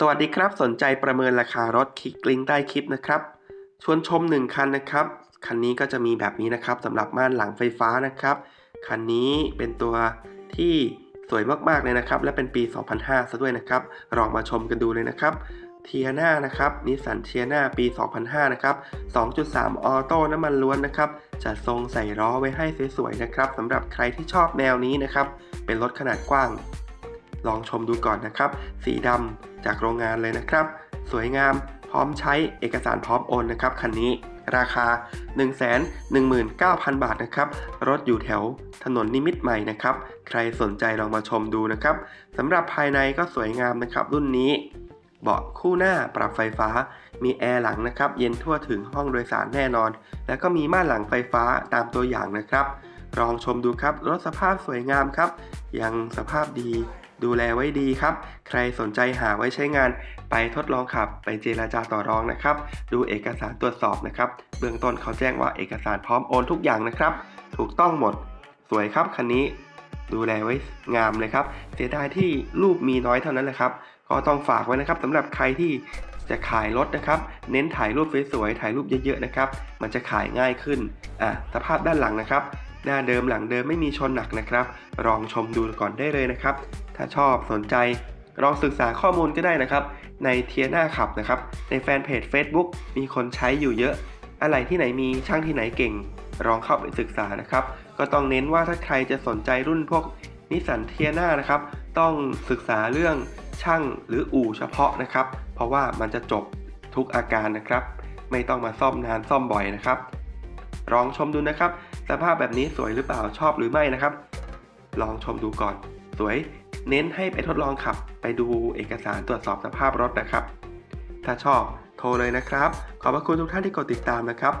สวัสดีครับ สนใจประเมินราคารถคลิกลิงก์ใต้คลิปนะครับ ชวนชม 1 คันนะครับ คันนี้ก็จะมีแบบนี้นะครับสำหรับม่านหลังไฟฟ้านะครับ คันนี้เป็นตัวที่สวยมากๆเลยนะครับ และเป็นปี 2005ซะด้วยนะครับลองมาชมกันดูเลยนะครับเทียนานะครับนิสสันเทียนาปี 2005 นะครับ 2.3 ออโต้น้ำมันล้วนนะครับจะทรงใส่ล้อไว้ให้สวยๆนะครับสำหรับใครที่ชอบแนวนี้นะครับ เป็นรถขนาดกว้าง ลองชมดูก่อนนะครับ สีดำจากโรงงานเลยนะครับ สวยงามพร้อมใช้เอกสารพร้อมโอนนะครับคันนี้ราคา 119,000 บาทนะครับ รถอยู่แถวถนนนิมิตใหม่นะครับ ใครสนใจลองมาชมดูนะครับสำหรับภายในก็สวยงามนะครับ รุ่นนี้ เบาะคู่หน้าปรับไฟฟ้า มีแอร์หลังนะครับ เย็นทั่วถึงห้องโดยสารแน่นอน แล้วก็มีม่านหลังไฟฟ้าตามตัวอย่างนะครับ ลองชมดูครับ รถสภาพสวยงามครับ ยังสภาพดีดูแลไว้ดีครับ ใครสนใจหาไว้ใช้งาน ไปทดลองขับ ไปเจราจาต่อรองนะครับ ดูเอกสารตรวจสอบนะครับ เบื้องต้นเขาแจ้งว่าเอกสารพร้อมโอนทุกอย่างนะครับ ถูกต้องหมด สวยครับคันนี้ ดูแลไว้งามเลยครับ เสียดายที่รูปมีน้อยเท่านั้นแหละครับ ก็ต้องฝากไว้นะครับสำหรับใครที่จะขายรถนะครับ เน้นถ่ายรูปสวยๆ ถ่ายรูปเยอะๆ นะครับ มันจะขายง่ายขึ้น อะ สภาพด้านหลังนะครับ หน้าเดิมหลังเดิมไม่มีชนหนักนะครับ ลองชมดูก่อนได้เลยนะครับ ถ้าชอบสนใจลองศึกษาข้อมูลก็ได้นะครับ ในเทียนาขับนะครับ ในแฟนเพจ Facebook มีคนใช้อยู่เยอะ อะไรที่ไหนมีช่างที่ไหนเก่ง ลองเข้าไปศึกษานะครับ ก็ต้องเน้นว่าถ้าใครจะสนใจรุ่นพวกนิสสันเทียนานะครับ ต้องศึกษาเรื่องช่างหรืออู่เฉพาะนะครับ เพราะว่ามันจะจบทุกอาการนะครับ ไม่ต้องมาซ่อมนานซ่อมบ่อยนะครับ ลองชมดูนะครับ สภาพแบบนี้สวยหรือเปล่าชอบหรือไม่นะครับ ลองชมดูก่อน สวย เน้นให้ไปทดลองขับ ไปดูเอกสารตรวจสอบสภาพรถนะครับ ถ้าชอบโทรเลยนะครับ ขอบพระคุณทุกท่านที่กดติดตามนะครับ